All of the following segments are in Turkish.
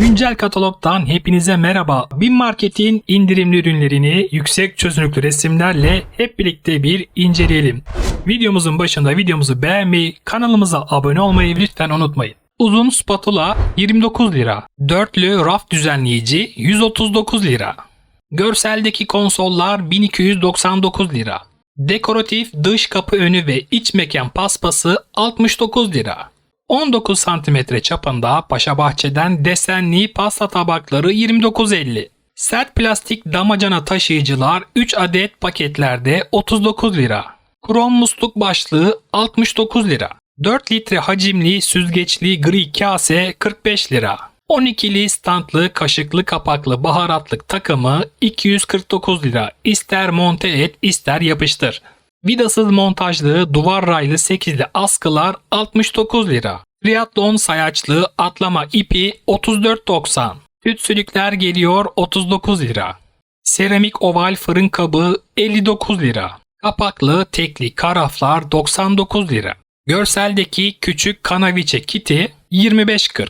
Güncel katalogdan hepinize merhaba. Bin Market'in indirimli ürünlerini yüksek çözünürlüklü resimlerle hep birlikte bir inceleyelim. Videomuzun başında videomuzu beğenmeyi, kanalımıza abone olmayı lütfen unutmayın. Uzun spatula 29 lira. Dörtlü raf düzenleyici 139 lira. Görseldeki konsollar 1299 lira. Dekoratif dış kapı önü ve iç mekan paspası 69 lira. 19 cm çapında Paşa Bahçe'den desenli pasta tabakları 29.50. Sert plastik damacana taşıyıcılar 3 adet paketlerde 39 lira. Krom musluk başlığı 69 lira. 4 litre hacimli süzgeçli gri kase 45 lira. 12'li standlı kaşıklı kapaklı baharatlık takımı 249 lira. İster monte et ister yapıştır. Vidasız montajlı duvar raylı 8'li askılar 69 lira. Triathlon sayaçlı atlama ipi 34.90. Tütsülükler geliyor 39 lira. Seramik oval fırın kabı 59 lira. Kapaklı tekli karaflar 99 lira. Görseldeki küçük kanaviçe kiti 25.40.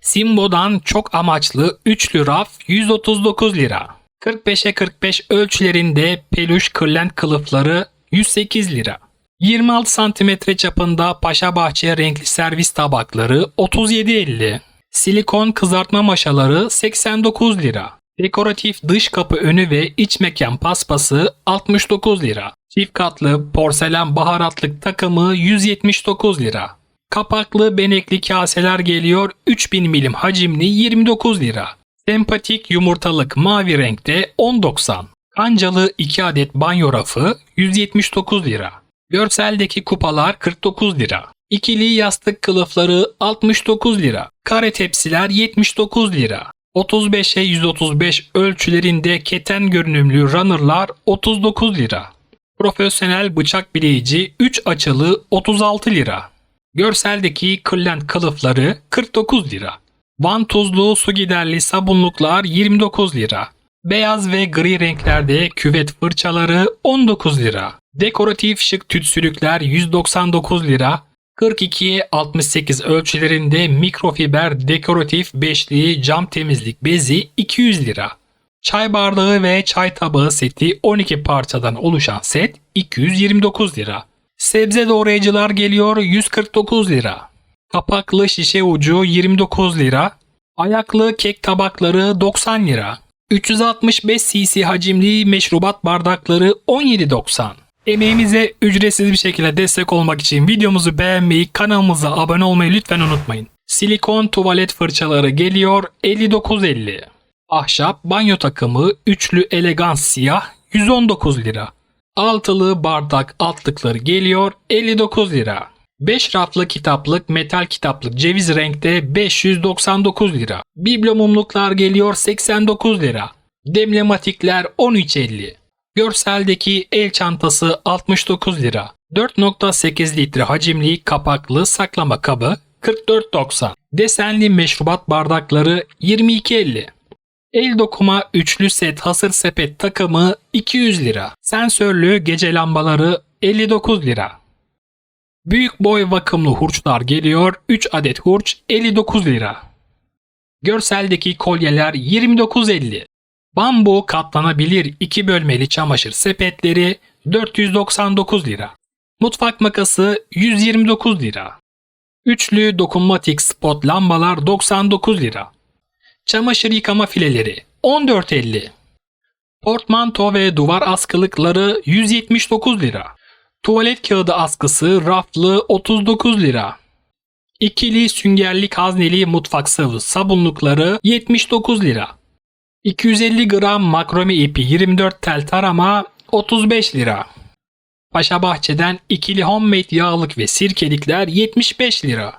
Simbo'dan çok amaçlı üçlü raf 139 lira. 45'e 45 ölçülerinde peluş kırlent kılıfları 108 lira. 26 cm çapında Paşa Bahçe renkli servis tabakları 37.50. Silikon kızartma maşaları 89 lira. Dekoratif dış kapı önü ve iç mekan paspası 69 lira. Çift katlı porselen baharatlık takımı 179 lira. Kapaklı benekli kaseler geliyor 3000 milim hacimli 29 lira. Sempatik yumurtalık mavi renkte 10.90. Kancalı 2 adet banyo rafı 179 lira. Görseldeki kupalar 49 lira. İkili yastık kılıfları 69 lira. Kare tepsiler 79 lira. 35'e 135 ölçülerinde keten görünümlü runner'lar 39 lira. Profesyonel bıçak bileyici 3 açılı 36 lira. Görseldeki kırlent kılıfları 49 lira. Vantuzlu su giderli sabunluklar 29 lira. Beyaz ve gri renklerde küvet fırçaları 19 lira. Dekoratif şık tütsülükler 199 lira. 42'ye 68 ölçülerinde mikrofiber dekoratif beşli cam temizlik bezi 200 lira. Çay bardağı ve çay tabağı seti 12 parçadan oluşan set 229 lira. Sebze doğrayıcılar geliyor 149 lira. Kapaklı şişe ucu 29 lira. Ayaklı kek tabakları 90 lira. 365 cc hacimli meşrubat bardakları 17.90. Emeğimize ücretsiz bir şekilde destek olmak için videomuzu beğenmeyi, kanalımıza abone olmayı lütfen unutmayın. Silikon tuvalet fırçaları geliyor 59.50. Ahşap banyo takımı üçlü elegans siyah 119 lira. Altılı bardak altlıkları geliyor 59 lira. 5 raflı kitaplık metal kitaplık ceviz renkte 599 lira. Biblo mumluklar geliyor 89 lira. Demlematikler 13.50. Görseldeki el çantası 69 lira. 4.8 litre hacimli kapaklı saklama kabı 44.90. Desenli meşrubat bardakları 22.50. El dokuma üçlü set hasır sepet takımı 200 lira. Sensörlü gece lambaları 59 lira. Büyük boy vakımlı hurçlar geliyor. 3 adet hurç 59 lira. Görseldeki kolyeler 29.50. Bambu katlanabilir 2 bölmeli çamaşır sepetleri 499 lira. Mutfak makası 129 lira. Üçlü dokunmatik spot lambalar 99 lira. Çamaşır yıkama fileleri 14.50. Portmanto ve duvar askılıkları 179 lira. Tuvalet kağıdı askısı raflı 39 lira. İkili süngerlik hazneli mutfak sıvı sabunlukları 79 lira. 250 gram makrome ipi 24 tel tarama 35 lira. Paşa Bahçe'den ikili homemade yağlık ve sirkelikler 75 lira.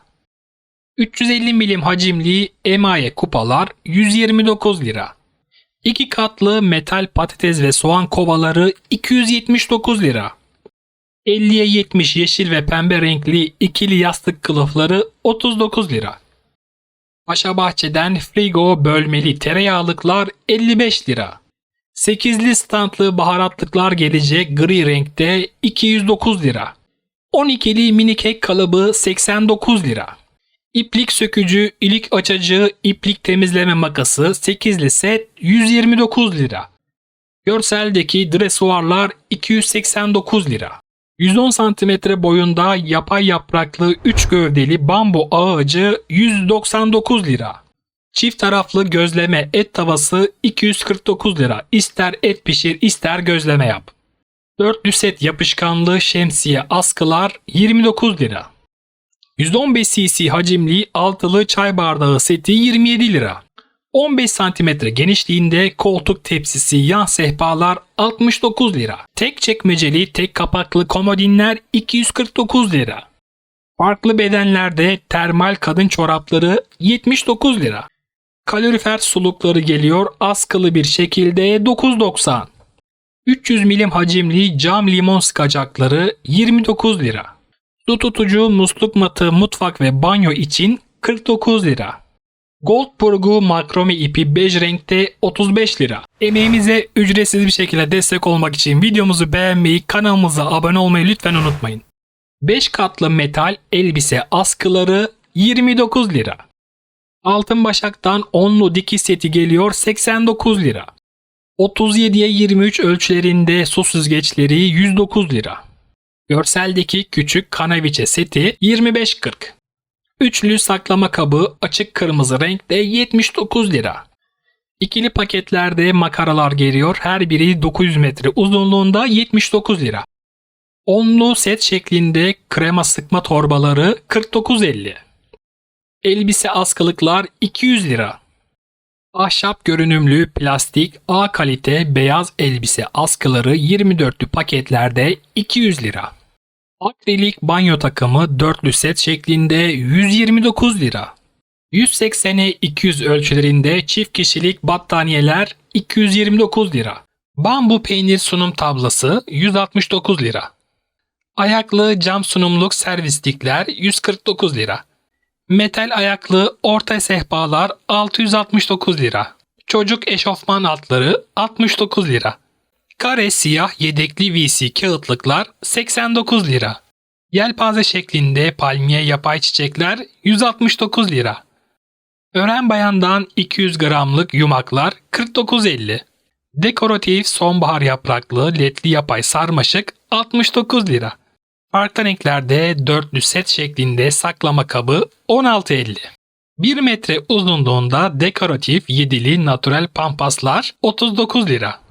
350 milim hacimli emaye kupalar 129 lira. 2 katlı metal patates ve soğan kovaları 279 lira. 50'ye 70 yeşil ve pembe renkli ikili yastık kılıfları 39 lira. Paşa Bahçe'den frigo bölmeli tereyağlıklar 55 lira. 8'li standlı baharatlıklar gelecek gri renkte 209 lira. 12'li mini kek kalıbı 89 lira. İplik sökücü, ilik açıcı, iplik temizleme makası 8'li set 129 lira. Görseldeki dresuarlar 289 lira. 110 cm boyunda yapay yapraklı 3 gövdeli bambu ağacı 199 lira. Çift taraflı gözleme et tavası 249 lira. İster et pişir ister gözleme yap. Dörtlü set yapışkanlı şemsiye askılar 29 lira. 115 cc hacimli altılı çay bardağı seti 27 lira. 15 cm genişliğinde koltuk tepsisi yan sehpalar 69 lira. Tek çekmeceli tek kapaklı komodinler 249 lira. Farklı bedenlerde termal kadın çorapları 79 lira. Kalorifer sulukları geliyor askılı bir şekilde 9.90. 300 milim hacimli cam limon sıkacakları 29 lira. Su tutucu musluk matı mutfak ve banyo için 49 lira. Goldburg'u makrome ipi bej renkte 35 lira. Emeğimize ücretsiz bir şekilde destek olmak için videomuzu beğenmeyi, kanalımıza abone olmayı lütfen unutmayın. 5 katlı metal elbise askıları 29 lira. Altın başaktan onlu dikiş seti geliyor 89 lira. 37'ye 23 ölçülerinde su süzgeçleri 109 lira. Görseldeki küçük kanaviçe seti 25.40. Üçlü saklama kabı açık kırmızı renkte 79 lira. İkili paketlerde makaralar geliyor. Her biri 900 metre uzunluğunda 79 lira. Onlu set şeklinde krema sıkma torbaları 49.50. Elbise askılıklar 200 lira. Ahşap görünümlü plastik A kalite beyaz elbise askıları 24'lü paketlerde 200 lira. Akrilik banyo takımı dörtlü set şeklinde 129 lira. 180'e 200 ölçülerinde çift kişilik battaniyeler 229 lira. Bambu peynir sunum tablası 169 lira. Ayaklı cam sunumluk servislikler 149 lira. Metal ayaklı orta sehpalar 669 lira. Çocuk eşofman altları 69 lira. Kare siyah yedekli VC kağıtlıklar 89 lira. Yelpaze şeklinde palmiye yapay çiçekler 169 lira. Ören bayandan 200 gramlık yumaklar 49.50. Dekoratif sonbahar yapraklı ledli yapay sarmaşık 69 lira. Farklı renklerde dörtlü set şeklinde saklama kabı 16.50. 1 metre uzunluğunda dekoratif yedili natural pampaslar 39 lira.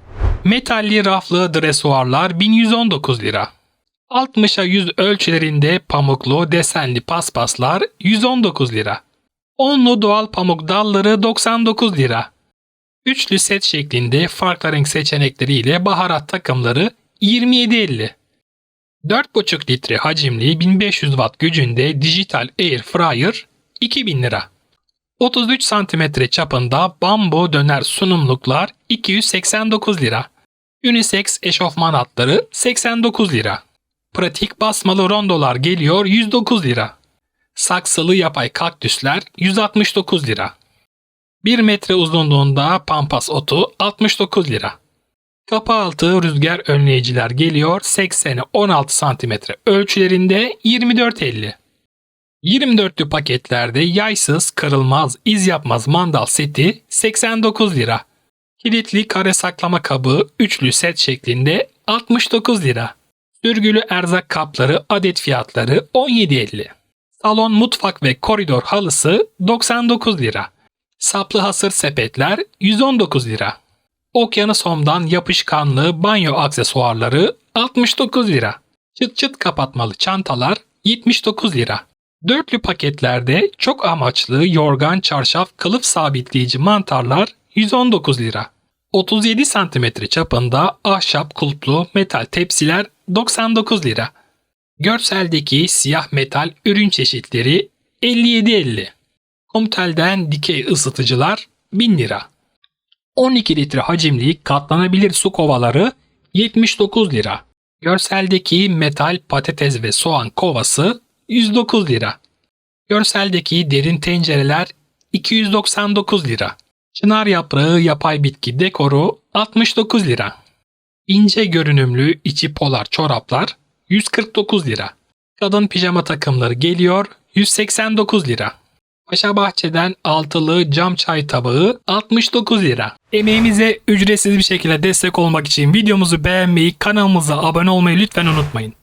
Metalli raflı dresuarlar 1119 lira. 60'a 100 ölçülerinde pamuklu desenli paspaslar 119 lira. Onlu doğal pamuk dalları 99 lira. Üçlü set şeklinde farklı renk seçenekleriyle baharat takımları 27.50. 4,5 litre hacimli 1500 watt gücünde dijital air fryer 2000 lira. 33 cm çapında bambu döner sunumluklar 289 lira. Unisex eşofman altları 89 lira. Pratik basmalı rondolar geliyor 109 lira. Saksılı yapay kaktüsler 169 lira. 1 metre uzunluğunda pampas otu 69 lira. Kapı altı rüzgar önleyiciler geliyor 80'e 16 cm ölçülerinde 24.50. 24'lü paketlerde yaysız, kırılmaz, iz yapmaz mandal seti 89 lira. Kilitli kare saklama kabı üçlü set şeklinde 69 lira. Sürgülü erzak kapları adet fiyatları 17.50. Salon mutfak ve koridor halısı 99 lira. Saplı hasır sepetler 119 lira. Okyanus Home'dan yapışkanlı banyo aksesuarları 69 lira. Çıt çıt kapatmalı çantalar 79 lira. Dörtlü paketlerde çok amaçlı yorgan çarşaf kılıf sabitleyici mantarlar 119 lira. 37 cm çapında ahşap kulplu metal tepsiler 99 lira. Görseldeki siyah metal ürün çeşitleri 57.50. Komtel'den dikey ısıtıcılar 1000 lira. 12 litre hacimli katlanabilir su kovaları 79 lira. Görseldeki metal patates ve soğan kovası 109 lira. Görseldeki derin tencereler 299 lira. Çınar yaprağı yapay bitki dekoru 69 lira. İnce görünümlü içi polar çoraplar 149 lira. Kadın pijama takımları geliyor 189 lira. Paşa Bahçe'den altılı cam çay tabağı 69 lira. Emeğimize ücretsiz bir şekilde destek olmak için videomuzu beğenmeyi, kanalımıza abone olmayı lütfen unutmayın.